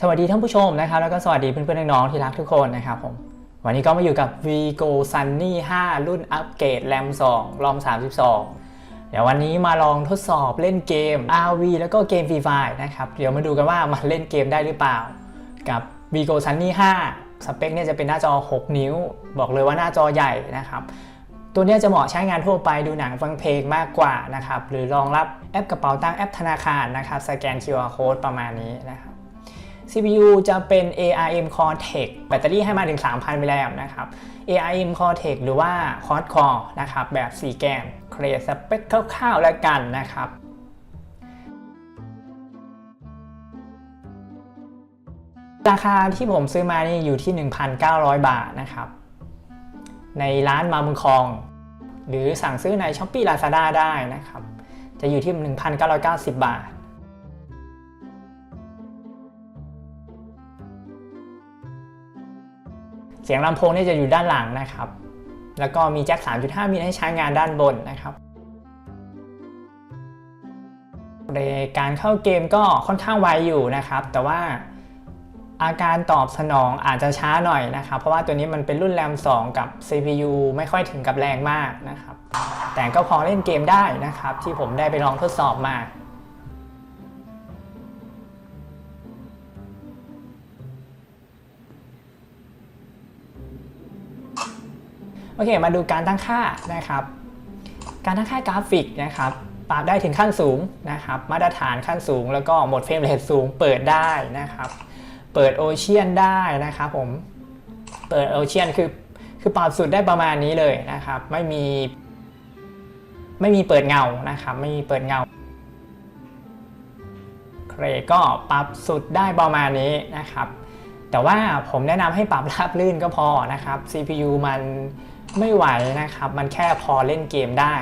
สวัสดีท่านผู้ชมนะครับ แล้วก็สวัสดีเพื่อนๆน้องๆที่รักทุกคนนะครับผมวันนี้ก็มาอยู่กับ Vigo Sunny 5 รุ่นอัปเกรด RAM 2 ROM 32 เดี๋ยววันนี้มาลองทดสอบเล่นเกม RV แล้วก็เกม Free Fire นะครับเดี๋ยวมาดูกันว่ามันเล่นเกมได้หรือเปล่า กับ Vigo Sunny 5 สเปคเนี่ยจะเป็นหน้าจอ 6 นิ้ว บอกเลยว่าหน้าจอใหญ่นะครับตัวเนี้ยจะเหมาะใช้งานทั่วไปดูหนังฟังเพลงมากกว่านะครับหรือรองรับแอปกระเป๋าตังค์แอปธนาคารนะครับสแกน QR code ประมาณนี้นะครับ CPU จะเป็น ARM Cortex แบตเตอรี่ให้มาถึง 3,000มิลลิแอมป์นะครับ ARM Cortex หรือว่า Quad Core นะครับ แบบ 4 แกนเคลียร์สเปคคร่าวๆแล้วกันนะครับราคาที่ผมซื้อมานี่อยู่ที่ 1,900 บาทนะครับ ในร้านมาบุญคอง หรือสั่งซื้อใน s h อ p e e Lazada ได้นะครับ จะอยู่ที่ 1,990 บาท เสียงลำโพงนี่จะอยู่ด้านหลังนะครับ แล้วก็มีแจ็ค 3.5 มิลให้ใช้งานด้านบนนะครับในการเข้าเกมก็ค่อนข้างไวอยู่นะครับ แต่ว่าอาการตอบสนองอาจจะช้าหน่อยนะครับ เพราะว่าตัวนี้มันเป็นรุ่น RAM 2กับ CPU ไม่ค่อยถึงกับแรงมากนะครับ แต่ก็พอเล่นเกมได้นะครับ ที่ผมได้ไปลองทดสอบมา โอเค มาดูการตั้งค่านะครับ การตั้งค่ากราฟิกนะครับปรับได้ถึงขั้นสูงนะครับ มาตรฐานขั้นสูง แล้วก็โหมดเฟรมเรทสูง เปิดได้นะครับ เปิดโอเชียนได้นะครับผม เปิดโอเชียนคือคือปรับสุดได้ประมาณนี้เลยนะครับ ไม่มี ไม่มีเปิดเงานะครับ ไม่มีเปิดเงาเครก็ปรับสุดได้ประมาณนี้นะครับ แต่ว่าผมแนะนำให้ปรับราบลื่นก็พอนะครับ CPU มัน ไม่ไหวนะครับ มันแค่พอเล่นเกมได้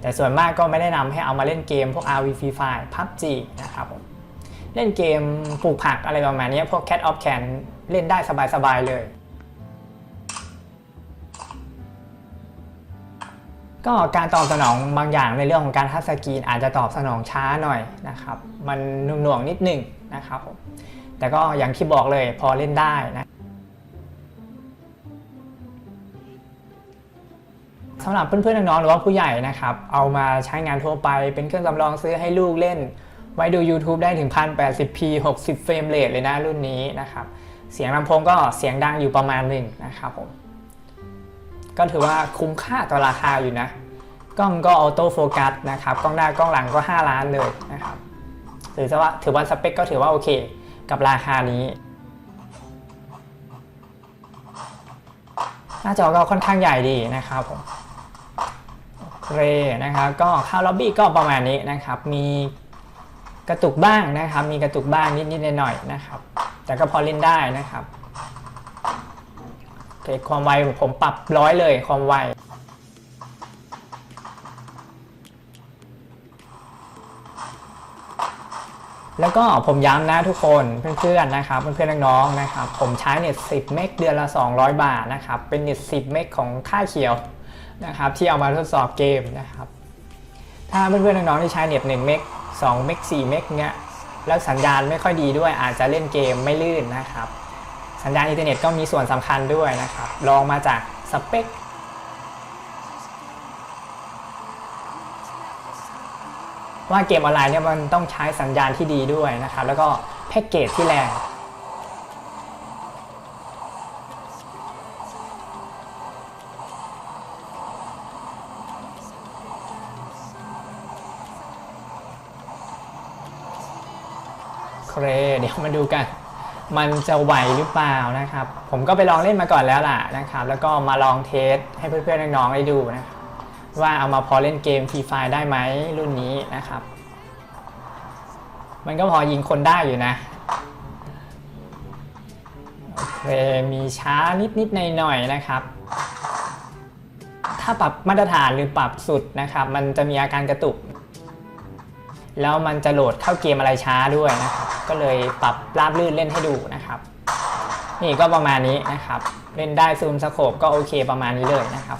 แต่ส่วนมากก็ไม่แนะนำให้เอามาเล่นเกมพวก RV Free Fire PUBG นะครับผมเล่นเกมปลูกผักอะไรประมาณนี้พวก Cat of Can เล่นได้สบายๆเลย ก็การตอบสนองบางอย่างในเรื่องของการทัชสกรีนอาจจะตอบสนองช้าหน่อยนะครับ มันหน่วงๆนิดหนึ่งนะครับผมแต่ก็อย่างที่บอกเลยพอเล่นได้นะ สำหรับเพื่อนๆน้องๆหรือว่าผู้ใหญ่นะครับ เอามาใช้งานทั่วไป เป็นเครื่องสำรองซื้อให้ลูกเล่น ไว้ดู YouTube ได้ถึง 1080p 60 เฟรมเรทเลยนะรุ่นนี้นะครับ เสียงลำโพงก็เสียงดังอยู่ประมาณหนึ่งนะครับผม ก็ถือว่าคุ้มค่าต่อราคาอยู่นะ กล้องก็ออโต้โฟกัสนะครับ กล้องหน้ากล้องหลังก็ 5 ล้านเลยนะครับถือว่าถือว่าสเปคก็ถือว่าโอเค กับราคานี้หน้าจอก็ค่อนข้างใหญ่ดีนะครับผม เคนะครับก็เข้าล็อบบี้ก็ประมาณนี้นะครับ มีกระตุกบ้างนะครับ มีกระตุกบ้างนิดๆหน่อยๆนะครับ แต่ก็พอเล่นได้นะครับโอเคความไวผมปรับร้อยเลยความไวแล้วก็ผมย้ำนะทุกคนเพื่อนๆนะครับเพื่อนๆน้องๆนะครับ ผมใช้เน็ต10 เมกเดือนละ 200 บาทนะครับ เป็นเน็ต10 เมกของค่าเขียว นะครับที่เอามาทดสอบเกมนะครับ ถ้าเพื่อนๆน้องๆที่ใช้เน็ต1เมก2เมก4เมกเนี้ยแล้วสัญญาณไม่ค่อยดีด้วยอาจจะเล่นเกมไม่ลื่นนะครับ สัญญาณอินเทอร์เน็ตก็มีส่วนสำคัญด้วยนะครับ ลองมาจากสเปคว่าเกมออนไลน์เนี่ยมันต้องใช้สัญญาณที่ดีด้วยนะครับ แล้วก็แพ็กเกจที่แรง เครเดี๋ยวมาดูกัน มันจะไหวหรือเปล่านะครับ ผมก็ไปลองเล่นมาก่อนแล้วล่ะนะครับ แล้วก็มาลองเทสให้เพื่อนๆน้องๆได้ดูนะว่าเอามาพอเล่นเกมฟรีไฟได้ไหมรุ่นนี้นะครับ มันก็พอยิงคนได้อยู่นะโอเคมีช้านิดๆหน่อยๆนะครับถ้าปรับมาตรฐานหรือปรับสุดนะครับ มันจะมีอาการกระตุก แล้วมันจะโหลดเข้าเกมอะไรช้าด้วยนะครับ ก็เลยปรับราบลื่นเล่นให้ดูนะครับ นี่ก็ประมาณนี้นะครับ เล่นได้ซูมสโคปก็โอเคประมาณนี้เลยนะครับ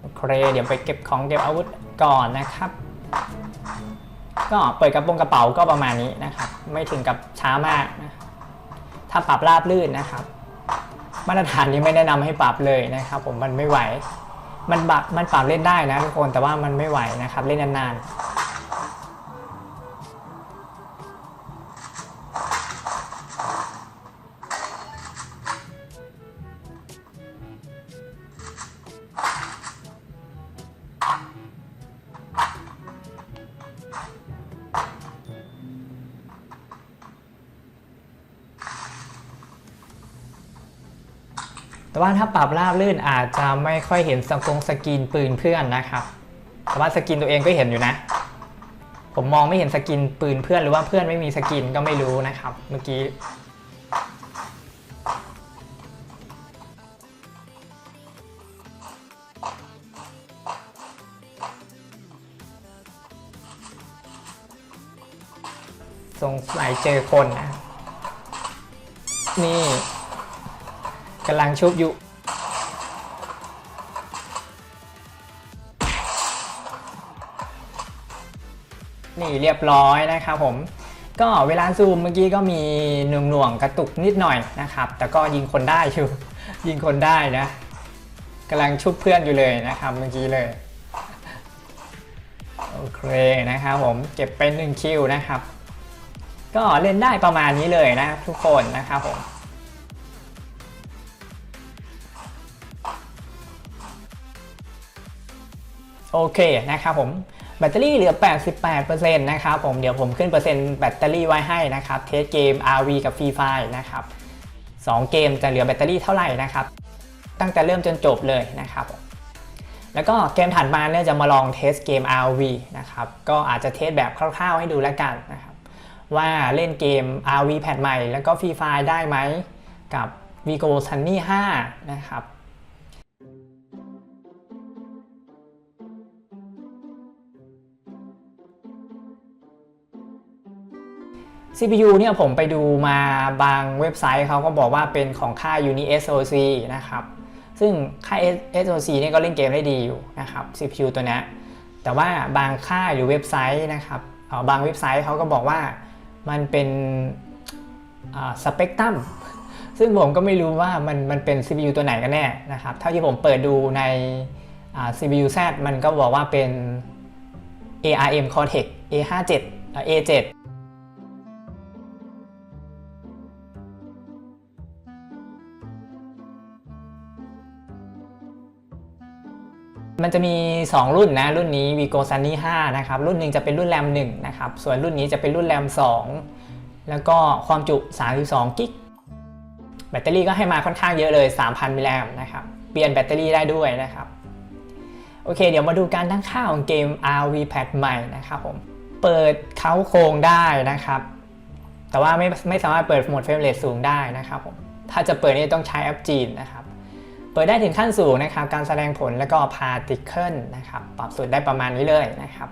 โอเคเดี๋ยวไปเก็บของเก็บอาวุธก่อนนะครับ ก็เปิดกระโปรงกระเป๋าก็ประมาณนี้นะครับ ไม่ถึงกับช้ามากนะถ้าปรับราบลื่นนะครับ มาตรฐานนี้ไม่แนะนำให้ปรับเลยนะครับ ผมมันไม่ไหว มันปรับมันปรับเล่นได้นะทุกคนแต่ว่ามันไม่ไหวนะครับเล่นนาน แต่ว่าถ้าปรับราบลื่นอาจจะไม่ค่อยเห็นสกงสกรีนปืนเพื่อนนะครับ แต่ว่าสกินตัวเองก็เห็นอยู่นะ ผมมองไม่เห็นสกินปืนเพื่อนหรือว่าเพื่อนไม่มีสกินก็ไม่รู้นะครับ เมื่อกี้สงสัยเจอคนนะ นี่ กำลังชุบอยู่ นี่เรียบร้อยนะครับผม ก็เวลาซูมเมื่อกี้ก็มีหน่วงหน่วงๆกระตุกนิดหน่อยนะครับ แต่ก็ยิงคนได้อยู่ ยิงคนได้นะกำลังชุบเพื่อนอยู่เลยนะครับเมื่อกี้เลยโอเคนะครับผมเก็บไป1คิวนะครับ ก็เล่นได้ประมาณนี้เลยนะทุกคนนะครับผม โอเคนะครับผมแบตเตอรี่เหลือ 88%นะครับผมเดี๋ยวผมขึ้นเปอร์เซ็นต์แบตเตอรี่ไว้ให้นะครับเทสเกม RV กับ Free Fire นะครับ2เกมจะเหลือแบตเตอรี่เท่าไหร่นะครับตั้งแต่เริ่มจนจบเลยนะครับแล้วก็เกมถัดมาเนี่ยจะมาลองเทสเกม RV นะครับก็อาจจะเทสแบบคร่าวๆให้ดูแล้วกันนะครับว่าเล่นเกม RV แพทใหม่ แล้วก็ Free Fire ได้ไหมกับ Vigo Sunny 5นะครับ CPU เนี่ยผมไปดูมาบางเว็บไซต์เขาก็บอกว่าเป็นของค่าย Uni SoC นะครับ ซึ่งค่าย SoC เนี่ยก็เล่นเกมได้ดีอยู่นะครับ CPU ตัวนี้แต่ว่าบางค่ายหรือเว็บไซต์นะครับบางเว็บไซต์เขาก็บอกว่ามันเป็นสเปกตรัมซึ่งผมก็ไม่รู้ว่ามันมันเป็น CPU ตัวไหนกันแน่นะครับเท่าที่ผมเปิดดูใน CPU Z มันก็บอกว่าเป็น ARM Cortex A57 อ่า A7 มันจะมี 2 รุ่นนะรุ่นนี้ Vigo Sunny 5นะครับรุ่นหนึ่งจะเป็นรุ่นแรม1นะครับส่วนรุ่นนี้จะเป็นรุ่นแรม 2 แล้วก็ความจุ 32กิกแบตเตอรี่ก็ให้มาค่อนข้างเยอะเลย 3,000มิลลิแอมนะครับเปลี่ยนแบตเตอรี่ได้ด้วยนะครับโอเค เดี๋ยวมาดูการตั้งค่าของเกม RV Pad ใหม่นะครับผมเปิดเขาโครงได้นะครับ แต่ว่าไม่ไม่สามารถเปิดโหมดเฟรมเรทสูงได้นะครับผมถ้าจะเปิดนี่ต้องใช้แอปจีนนะครับ เปิดได้ถึงขั้นสูงนะครับการแสดงผลแล้วก็พาร์ติเคิลนะครับปรับสุดได้ประมาณนี้เลยนะครับ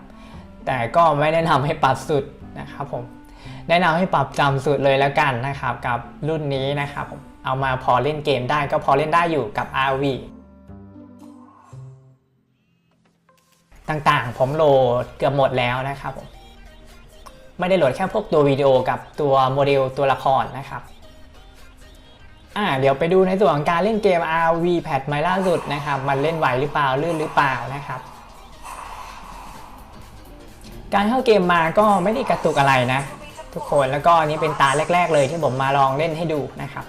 แต่ก็ไม่แนะนำให้ปรับสุดนะครับผมแนะนำให้ปรับจำสุดเลยแล้วกันนะครับกับรุ่นนี้นะครับผมเอามาพอเล่นเกมได้ก็พอเล่นได้อยู่กับ RV ต่างๆ ผมโหลดเกือบหมดแล้วนะครับผมไม่ได้โหลดแค่พวกตัววิดีโอกับตัวโมเดลตัวละครนะครับ อ่าเดี๋ยวไปดูในส่วนของการเล่นเกม RV แพทใหม่ล่าสุดนะครับ มันเล่นไหวหรือเปล่าลื่นหรือเปล่านะครับ การเข้าเกมมาก็ไม่ได้กระตุกอะไรนะ ทุกคนแล้วก็อันนี้เป็นตาแรก ๆ เลยที่ผมมาลองเล่นให้ดูนะครับ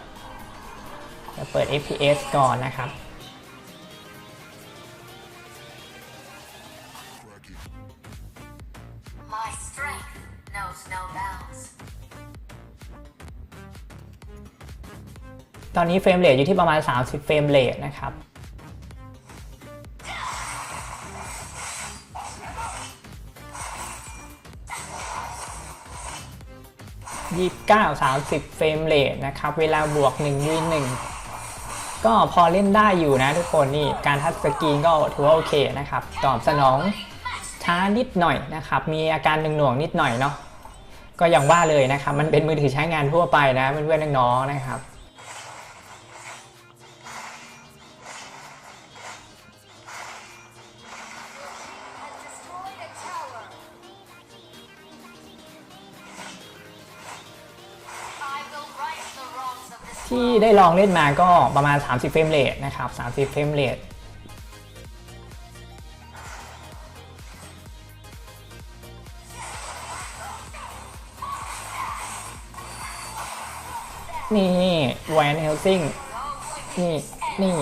เดี๋ยวเปิด FPS ก่อนนะครับ ตอนนี้เฟรมเรทอยู่ที่ประมาณ 30 เฟรมเรทนะครับยี่สิบเก้าสามสิบเฟรมเรทนะครับ เวลาบวก1วิน1ก็พอเล่นได้อยู่นะทุกคนนี่การทัชสกรีนก็ถือว่าโอเคนะครับ ตอบสนองช้านิดหน่อยนะครับ มีอาการหน่วงนิดหน่อยเนาะก็อย่างว่าเลยนะครับ มันเป็นมือถือใช้งานทั่วไปนะเพื่อนๆน้องๆนะครับ ที่ได้ลองเล่นมาก็ประมาณ 30 เฟรมเรทนะครับ 30 เฟรมเรทนี่แวนเฮลซิงนี่ นี่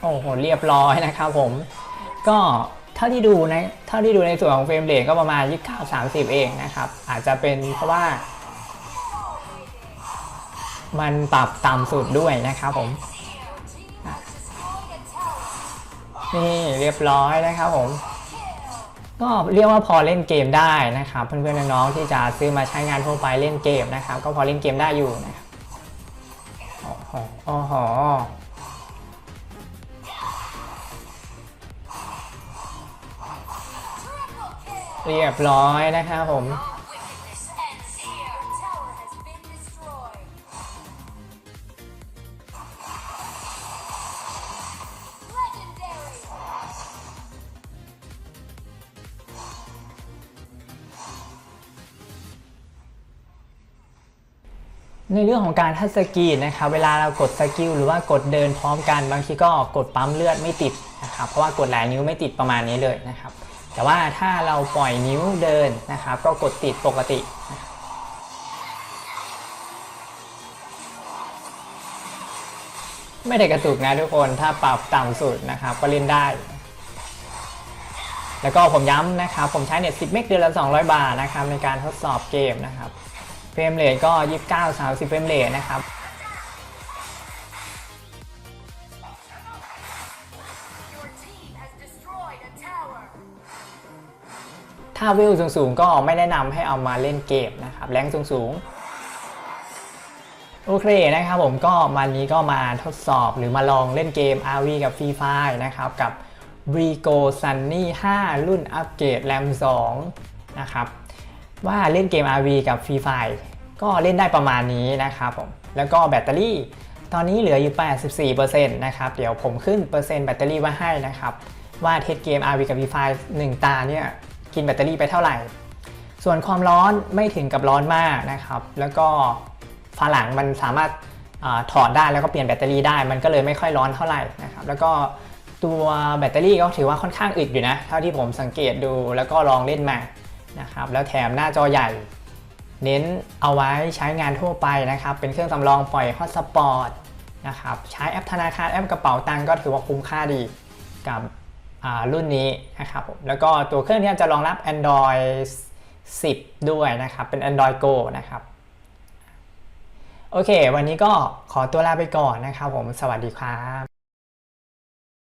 โอ้โห เรียบร้อยนะครับผม ก็ ท่าที่ดูในเท่าที่ดูในส่วนของเฟรมเรทก็ประมาณ 29 30 เองนะครับ อาจจะเป็นเพราะว่า มันปรับต่ำสุดด้วยนะครับผม นี่เรียบร้อยนะครับผม ก็เรียกว่าพอเล่นเกมได้นะครับ เพื่อนๆน้องๆที่จะซื้อมาใช้งานทั่วไปเล่นเกมนะครับ ก็พอเล่นเกมได้อยู่นะครับโอ้โหโอ้ เรียบร้อยนะครับผม ในเรื่องของการทัชสกรีนนะครับ เวลาเรากดสกิลหรือว่ากดเดินพร้อมกัน บางทีก็กดปั๊มเลือดไม่ติดนะครับ เพราะว่ากดหลายนิ้วไม่ติดประมาณนี้เลยนะครับ แต่ว่าถ้าเราปล่อยนิ้วเดินนะครับ ก็กดติดปกติไม่ได้กระตุกนะทุกคนถ้าปรับต่ำสุดนะครับก็เล่นได้ แล้วก็ผมย้ำนะครับ ผมใช้เน็ต 10 เมกเดือนละ 200 บาทนะครับในการทดสอบเกมนะครับ เฟรมเรทก็ 29 30 เฟรมเรทนะครับ ถ้าเวลสูงๆ ก็ไม่แนะนำให้เอามาเล่นเกมนะครับ แรงสูงๆ โอเคนะครับผมก็วันนี้ก็มาทดสอบหรือมาลองเล่นเกม RV กับ Free Fire นะครับกับ Vigo Sunny 5 รุ่นอัปเกรด RAM 2นะครับว่าเล่นเกม RV กับ Free Fire ก็เล่นได้ประมาณนี้นะครับผมแล้วก็แบตเตอรี่ตอนนี้เหลืออยู่ 84%นะครับ เดี๋ยวผมขึ้นเปอร์เซ็นต์แบตเตอรี่ไว้ให้นะครับ ว่าเทสเกม RV กับ Free Fire 1ตาเนี่ย กินแบตเตอรี่ไปเท่าไหร่ ส่วนความร้อนไม่ถึงกับร้อนมากนะครับ แล้วก็ฝาหลังมันสามารถอถอดได้แล้วก็เปลี่ยนแบตเตอรี่ได้ มันก็เลยไม่ค่อยร้อนเท่าไหร่นะครับ แล้วก็ตัวแบตเตอรี่ก็ถือว่าค่อนข้างอึดอยู่นะ เท่าที่ผมสังเกตดูแล้วก็ลองเล่นมานะครับ แล้วแถมหน้าจอใหญ่ เน้นเอาไว้ใช้งานทั่วไปนะครับ เป็นเครื่องสำรองปล่อยฮอตสปอร์ตนะครับ ใช้แอปธนาคารแอปกระเป๋าตังก็ถือว่าคุ้มค่าดีกับ รุ่นนี้นะครับผมแล้วก็ตัวเครื่องนี้จะรองรับ Android 10 ด้วยนะครับ เป็น Android Go นะครับโอเค วันนี้ก็ขอตัวลาไปก่อนนะครับผม สวัสดีครับ